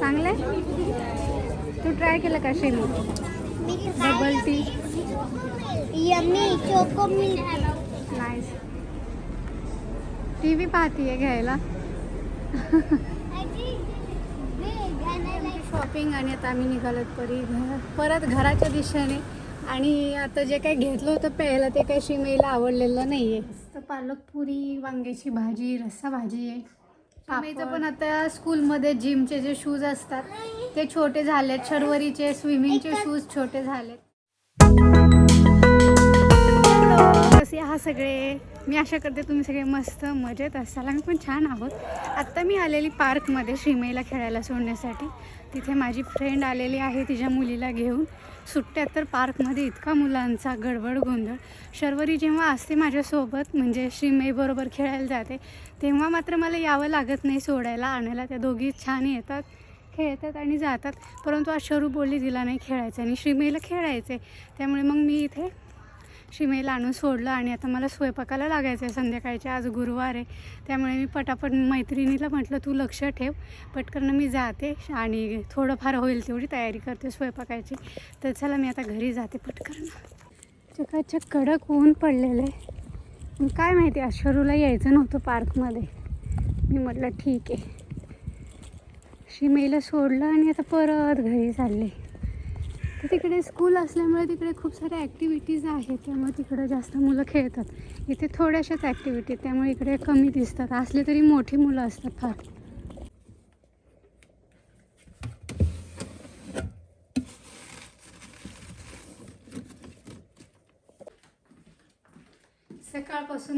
चांगलं आहे? तू ट्राय केलं का शेमी bubble tea yummy choco milk nice TV पाहतीये घ्यायला. शॉपिंग आणि आता आम्ही निघालोत परी परत घराच्या दिशेने. आणि आता जे काही घेतलं होतं प्यायला ते काही शिमेला आवडलेलं नाही आहे तर पालक पुरी वांग्याची भाजी रस्सा भाजी आहे. शिमेचं पण आता स्कूलमध्ये जिमचे जे शूज असतात ते छोटे झालेत. शर्वरीचे स्विमिंगचे शूज छोटे झालेत. कसे आहात सगळे? मी आशा करते तुम्ही सगळे मस्त मजेत असाल. आम्ही पण छान आहोत. आत्ता मी आलेली पार्कमध्ये श्रीमईला खेळायला सोडण्यासाठी. तिथे माझी फ्रेंड आलेली आहे तिच्या मुलीला घेऊन. सुट्ट्यात तर पार्कमध्ये इतका मुलांचा गडबड गोंधळ. शर्वरी जेव्हा असते माझ्यासोबत म्हणजे श्रीमईबरोबर खेळायला जाते तेव्हा मात्र मला यावं लागत नाही सोडायला आणायला. त्या दोघी छान येतात खेळतात आणि जातात. परंतु आज शरू बोलली तिला नाही खेळायचं आणि श्रीमईला खेळायचे त्यामुळे मग मी इथे शिमेला आणून सोडलं आणि आता मला स्वयंपाकाला लागायचं आहे संध्याकाळचे आज गुरुवार आहे. त्यामुळे मी पटापट मैत्रिणीला म्हटलं तू लक्ष ठेव. पटकन मी जाते आणि थोडंफार होईल तेवढी तयारी करते स्वयंपाकाची. तर चला मी आता घरी जाते पटकन. चकाचक कडक ऊन पडलेलं आहे काय माहिती अश्वरूला यायचं नव्हतं पार्कमध्ये. मी म्हटलं ठीक आहे. शिमेला सोडलं आणि आता परत घरी चालले. तिकडे स्कूल असल्यामुळे तिकडे खूप साऱ्या ॲक्टिव्हिटीज आहेत. त्यामुळे तिकडे जास्त मुलं खेळतात. इथे थोड्याशाच ॲक्टिव्हिटी त्यामुळे इकडे कमी दिसतात. असले तरी मोठी मुलं असतात फार.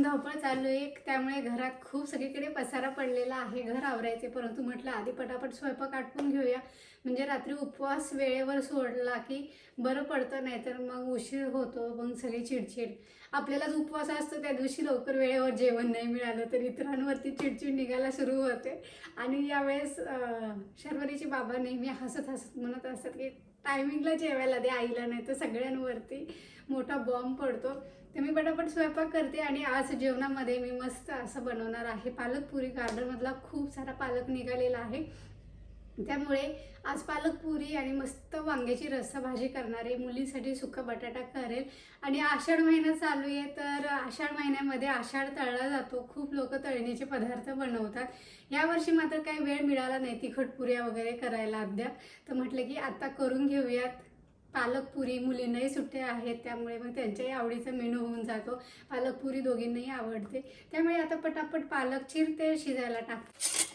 धावपळ चालू आहे त्यामुळे घरात खूप सगळीकडे पसारा पडलेला आहे घर आवरायचे. परंतु म्हटलं आधी पटापट स्वयंपाक आटपून घेऊया. म्हणजे रात्री उपवास वेळेवर सोडला की बरं पडतं नाहीतर मग उशीर होतो मग सगळी चिडचिड. आपल्यालाच उपवास असतो त्या दिवशी लवकर वेळेवर जेवण नाही मिळालं तर इतरांवरती चिडचिड निघायला सुरू होते. आणि यावेळेस शर्वरीचे बाबा नेहमी हसत हसत म्हणत असतात की टायमिंगला जेवायला दे आईला नाही तर सगळ्यांवरती मोठा बॉम्ब पडतो. तर मी पटापट स्वयंपाक करते आणि आज जेवणामध्ये मी मस्त असं बनवणार आहे. पालक पुरी गार्डनमधला खूप सारा पालक निघालेला आहे. त्यामुळे आज पालक पुरी आणि मस्त वांग्याची रस्सा भाजी करणारे मुलीसाठी सुका बटाटा करेल. आणि आषाढ महिना चालू आहे तर आषाढ महिन्यामध्ये आषाढ तळला जातो. खूप लोक तळणीचे पदार्थ बनवतात. यावर्षी मात्र काही वेळ मिळाला नाही तिखट पुऱ्या वगैरे करायला अद्याप. तर म्हटलं की आत्ता करून घेऊयात. पालकपुरी मुलींनाही सुट्ट्या आहेत त्यामुळे मग त्यांच्याही आवडीचा मेनू होऊन जातो. पालकपुरी दोघींनाही आवडते. त्यामुळे आता पटापट पालक चिरते शिजायला टाकते.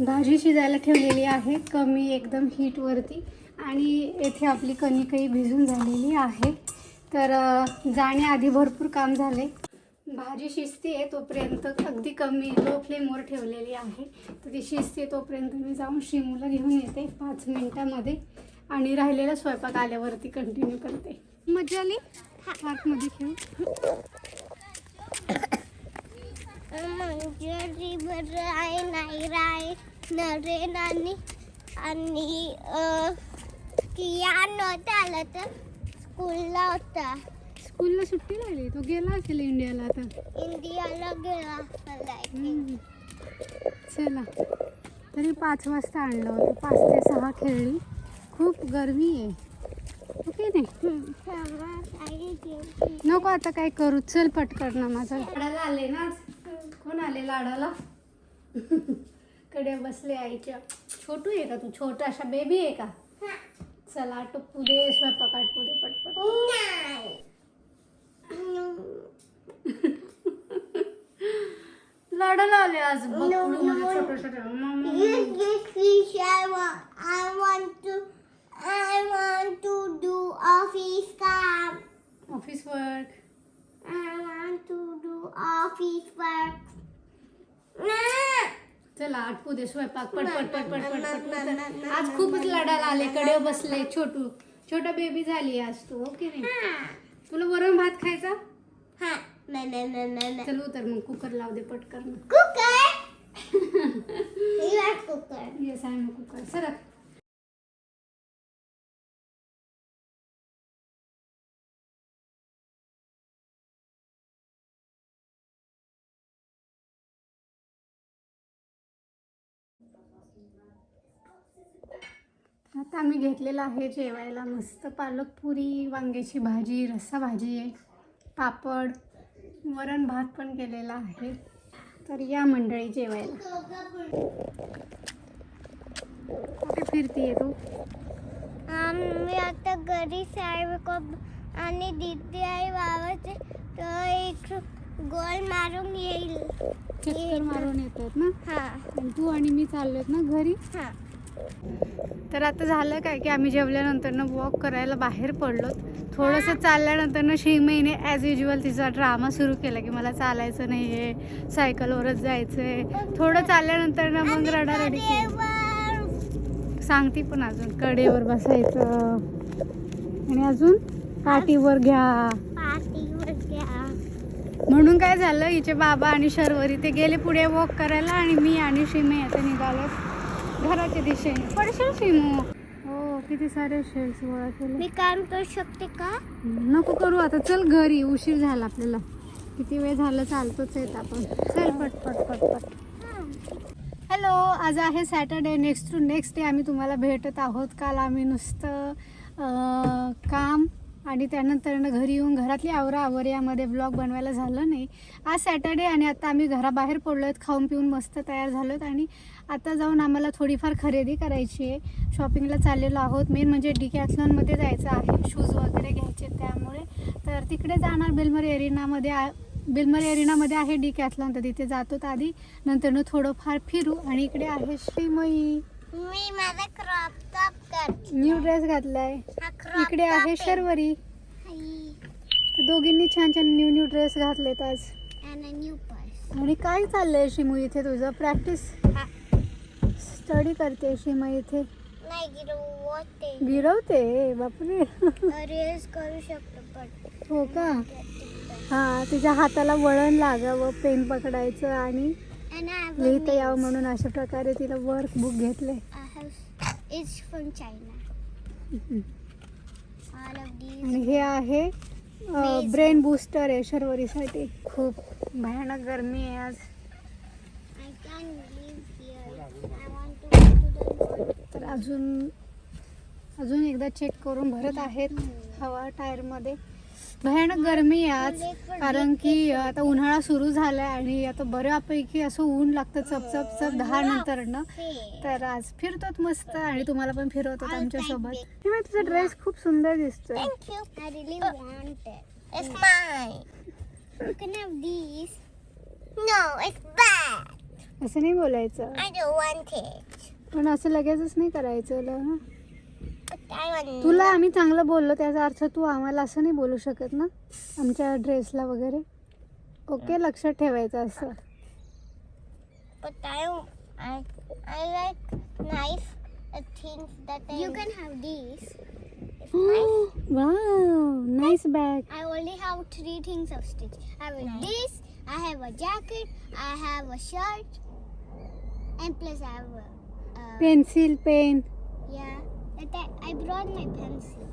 भाजी शिजायला ठेवलेली आहे. कमी एकदम हीटवरती आणि येथे आपली कणिकही भिजून झालेली आहे. तर जाण्याआधी भरपूर काम झाले. भाजी शिजते तोपर्यंत अगदी कमी लो फ्लेमवर ठेवलेली आहे. तर ती शिजते तोपर्यंत मी जाऊन शिमूला घेऊन येते पाच मिनटामध्ये. आणि राहिलेला स्वयंपाक आल्यावरती कंटिन्यू करते. मजा आली पार्कमध्ये खेळून मंजरी बर आहे नाही राय नरेन आणि आणि अं, किया नव्हता आला तर स्कूलला होता. स्कूलला सुट्टी लागली? तो गेला असेल इंडियाला आता? इंडियाला गेला असेल. चला. तरी पाच वाजता आणलं होतं. पाच ते सहा खेळली. खूप गरमी आहे. ओके नाही. नको आता काय करू. चल पटकन माझा. आले ना? कोण आले लाडाला? कडे बसले आईच्या. छोटू आहे का तू? छोटा अशा बेबी आहे का. चला आटपू दे स्वयंपाक आटपू दे पटपट. लाडाला आले आज No, बघू no. म्हणजे छोटं छोटं This this fish I want. I want to. I want to do office काम. Office work I want to do office work. ना. चला आटपू दे स्वयंपाक पट पट पट पट पट पट ना, ना, पट. ना, आज खूपच लाडाला आले कडे बसले छोटू. छोटा बेबी झाली आज तू ओके नाही. तुला वरण भात खायचा? हा. चल उतर मग कुकर लाव दे पटकन. Cooker. येस आहे मग कुकर सरक आता आम्ही घेतलेलं आहे जेवायला. मस्त पालक पुरी वांग्याची भाजी रस्सा भाजी आहे पापड वरण भात पण केलेला आहे. तर या मंडळी जेवायला. कुठे फिरतीये तू? मी आता घरी साहेब आणि दीदी आई वावाचे तर एक गोल मारून येईल. चक्कर मारून येतात ना? हा. तू आणि मी चाललोत ना घरी? हा. तर आता झालं काय की आम्ही जेवल्यानंतर ना वॉक करायला बाहेर पडलो. थोडंसं चालल्यानंतर ना शिमईने ॲज युजल तिचा ड्रामा सुरू केला की मला चालायचं नाही आहे सायकलवरच जायचं आहे थोडं चालल्यानंतर ना मग रडारडी केली. सांगते पण अजून कडेवर बसायचं. आणि अजून? पाठीवर घ्या. पाठीवर घ्या. म्हणून काय झालं हिचे बाबा आणि शर्वरी ते गेले पुढे वॉक करायला आणि मी आणि शिमे आता निघालो. घराच्या दिशेने. पडशील शिमू हो किती सारे शेल्स गोळा केले मी काम करू शकते का? नको करू आता चल घरी उशीर झाला आपल्याला. किती वेळ झालं चालतोच आहेत आपण. चल पट पट पट पट. हॅलो आज आहे Saturday next to next day आम्ही तुम्हाला भेटत आहोत. काल आम्ही नुसतं काम आणि त्यानंतर घरी येऊन घरातली आवरा आवर यामध्ये ब्लॉग बनवायला झालं नाही. आज सॅटर्डे आणि आता आम्ही घराबाहेर पडलो आहेत खाऊन पिऊन मस्त तयार झालो आहेत आणि आता जाऊन आम्हाला थोडीफार खरेदी करायची आहे. शॉपिंगला चाललेलो आहोत. मेन म्हणजे डी कॅथलॉनमध्ये जायचं आहे. शूज वगैरे घ्यायचे त्यामुळे. तर तिकडे जाणार बेलमर एरिनामध्ये आ बेलमर एरिनामध्ये आहे डी कॅथलॉन तर तिथे जातो तर आधी. नंतर थोडंफार फिरू. आणि इकडे आहे श्रीमयी. मी माझा क्रॉप टॉप न्यू ड्रेस घातलाय. इकडे आहे शर्वरी. दोघींनी छान छान न्यू न्यू ड्रेस घातलेत आज. आणि काय चाललंय शिमू इथे तुझं? प्रॅक्टिस. स्टडी करते शिमा इथे? नाही गिरवते. गिरवते? बापरे. रेस करू शकतो पण हो का? हा तुझ्या हाताला वळण लागावं पेन पकडायचं आणि लिहिता यावं. म्हणून अशा प्रकारे तिला वर्क बुक घेतले these. आणि हे आहे. ब्रेन बूस्टर आहे शर्वरीसाठी. खूप भयानक गरमी आहे आज. अजून अजून एकदा चेक करून भरत आहेत हवा टायरमध्ये भयानक गरमी आहे आज कारण की आता उन्हाळा सुरू झालाय आणि आता बऱ्यापैकी असं ऊन लागतं चप चप चप दहा नंतरनं. तर आज फिरतोत मस्त आणि तुम्हाला पण फिरवतात I'll आमच्या take सोबत it. हे माहिती, तुझा ड्रेस खूप सुंदर दिसतोय. असं नाही बोलायचं. पण असं लगेचच नाही करायचं तुला आम्ही चांगलं बोललो त्याचा अर्थ तू आम्हाला असं नाही बोलू शकत ना? आमच्या ड्रेसला वगैरे? ओके लक्षात ठेवायचं असं. Nice bag I only have three things of stitch I have this I have a jacket I have a shirt and plus I have Uh, pencil, pen. Yeah. But I brought my pencil.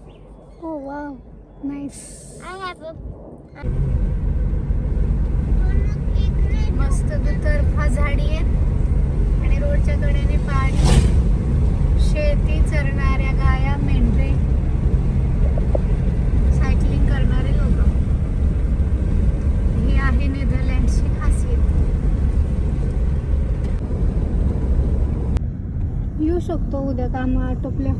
Oh, wow. Nice. I have a... Uh, मस्त दुतर्फा झाडी आहेत आणि रोडच्या कडेने पाणी शेती चरणाऱ्या गाया मेंढरे सायकलिंग करणारे लोक ही आहे नेदरलँडची येऊ शकतो उद्या काम आटोपल्या.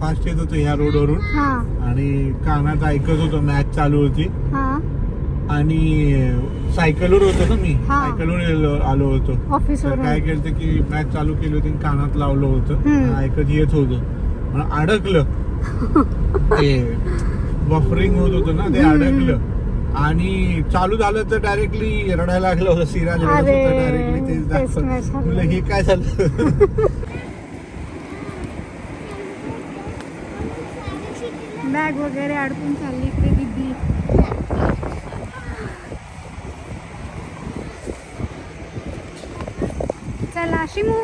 फास्ट येत होतो ह्या रोडवरून हा. आणि कानात ऐकत होतो मॅच चालू होती. हा. आणि सायकलवर होतो ना मी? हा. सायकलवर आलो- आलो होतो. ऑफिस तर काय वरून केलं की मॅच चालू केली होती आणि कानात लावलं होतं. हम्म. ऐकत येत होतं. पण अडकलं. ते बफरिंग होत होतं ना ते हम्म. अडकलं. आणि चालू झालं तर डायरेक्टली रडायला लागलं होतं सिराज डायरेक्टली तेच. म्हणलं हे काय झालं? बॅग वगैरे अडकून चालली इकडे दिदी. चला शिमू.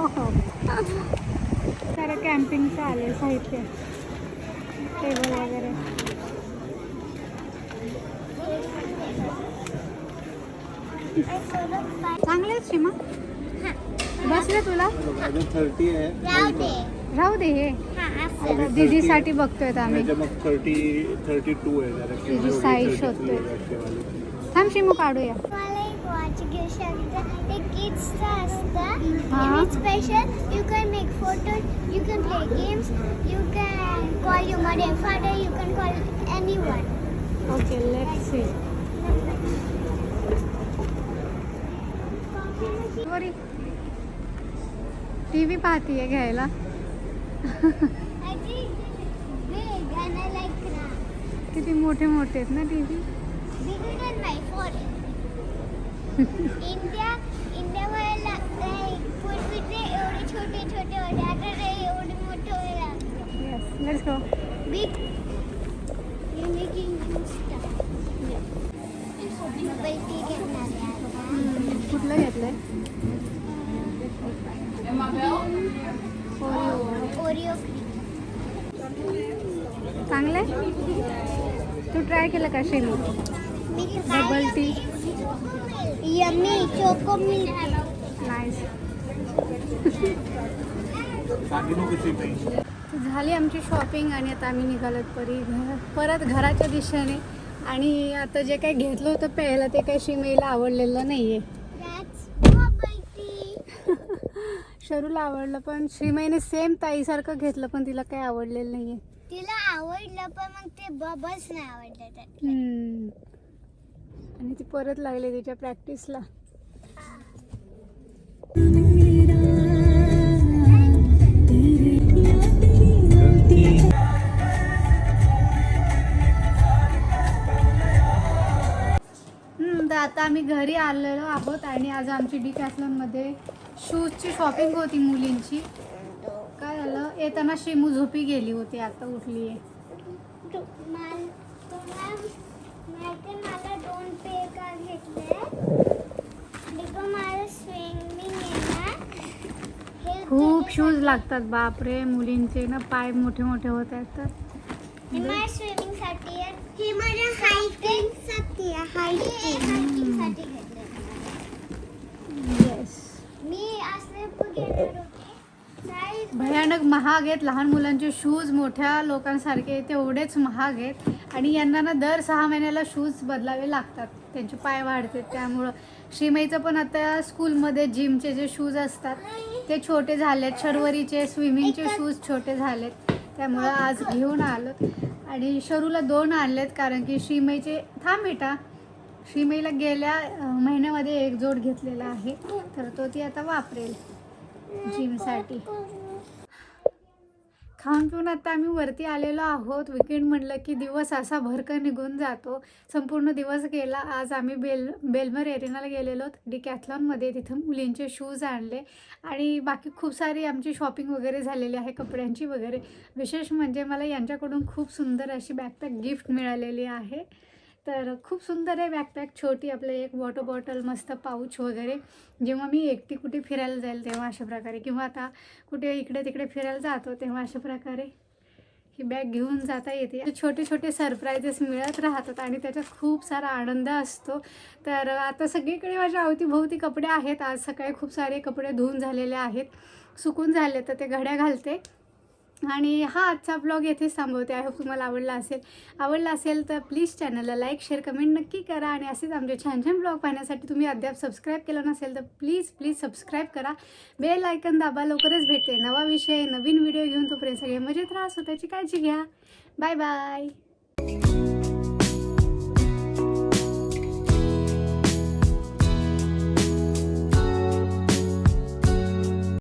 ओहो. सारं कॅम्पिंगचं आले साहित्य. टेबल वगैरे. चांगले आहेत शिमा बसले तुला? थर्टी आहे. राहू दे राहू दे हे हा असं दीदीसाठी बघतोय आम्ही. थर्टी थर्टी टू आहे जरा. तुझी 32 शोधतोय. थांब शिमू काढूया. वॉच घेऊ शकता? ते किड्सचं असतं. It special you can make photo you can play games you can call you mother father you can call anyone okay let see sorry TV पाहतीये घ्यायला. किती मोठे मोठे आहेत ना टी व्ही. इंडिया एवढे छोटे छोटे होते आता एवढे मोठे व्हायला लागले. ट्राय केलं का शेमी Bubble tea. Yummy choco milk nice झाली आमची शॉपिंग आणि आता आम्ही निघालोत परी परत घराच्या दिशेने. आणि आता जे काही घेतलं होतं प्यायला ते काही शिमेला आवडलेलं नाही आहे. शरूला आवडलं पण श्रीमईने सेम ताईसारखं घेतलं पण तिला काही आवडलेलं नाही आहे तिला आवडलं पण मग ते बबल्स नाही आवडले त्यात हम्म. आणि ती परत लागली तिच्या प्रॅक्टिसला. हम्म, तर आता आम्ही घरी आलेलो आहोत आणि आज आमची डी मध्ये शूजची शॉपिंग होती मुलींची. येताना शिमू झोपी गेली होती आता उठली आहे. माल- दोन का घेतले. खूप शूज लागतात बापरे मुलींचे ना पाय मोठे मोठे होत आहेत तर. माझ्या स्विमिंगसाठी आहे. हे माझ्या हायकिंगसाठी आहे हायकिंगसाठी घेतले येस मी असले पण घेणार भयानक महाग आहेत. लहान मुलांचे शूज मोठ्या लोकांसारखे तेवढेच महाग आहेत. आणि यांना ना दर सहा महिन्याला शूज बदलावे लागतात. त्यांचे पाय वाढतात. त्यामुळं श्रीमईचं पण आता स्कूलमध्ये जिमचे जे शूज असतात ते छोटे झालेत. शर्वरीचे स्विमिंगचे शूज छोटे झालेत. त्यामुळं आज घेऊन आलो. आणि शरूला दोन आणलेत कारण की श्रीमईचे थांब बेटा श्रीमईला गेल्या महिन्यामध्ये एक जोड घेतलेला आहे. तर तो ती आता वापरेल. जिमसाठी. खाऊन पिऊन आता आम्ही वरती आलेलो आहोत. विकेंड म्हटलं की दिवस असा भरकन निघून जातो. संपूर्ण दिवस गेला. आज आम्ही बेल बेलमर एरिनाला गेलेलो डिकॅथलॉनमध्ये तिथं मुलींचे शूज आणले. आणि बाकी खूप सारी आमची शॉपिंग वगैरे झालेली आहे कपड्यांची वगैरे. विशेष म्हणजे मला यांच्याकडून खूप सुंदर अशी बॅकपॅक गिफ्ट मिळालेली आहे. तर खूप सुंदर आहे बॅकपॅक छोटी आपलं एक वॉटर बॉटल मस्त पाऊच वगैरे. जेव्हा मी एकटी कुठे फिरायला जाईल तेव्हा अशा प्रकारे. किंवा आता कुठे इकडे तिकडे फिरायला जातो तेव्हा अशा प्रकारे ही बॅग घेऊन जाता येते. छोटे छोटे सरप्राईजेस मिळत राहतात आणि त्याच्यात खूप सारा आनंद असतो. तर आता सगळीकडे माझ्या अवतीभोवती कपडे आहेत. आज सकाळी खूप सारे कपडे धुवून झालेले आहेत. सुकून झाले तर ते घड्या घालते. आणि हा आजचा ब्लॉग येथेच थांबवते. आय होप तुम्हाला आवडला असेल. आवडला असेल तर प्लीज चॅनलला लाईक शेअर कमेंट नक्की करा आणि असेच आमचे छान छान ब्लॉग पाहण्यासाठी तुम्ही अद्याप सबस्क्राईब केलं नसेल तर प्लीज प्लीज सबस्क्राईब करा. बेल आयकन दाबा लवकरच भेटते. नवा विषय नवीन व्हिडिओ घेऊन तोपर्यंत सगळे मजेत राहा स्वतःची काळजी घ्या. Bye bye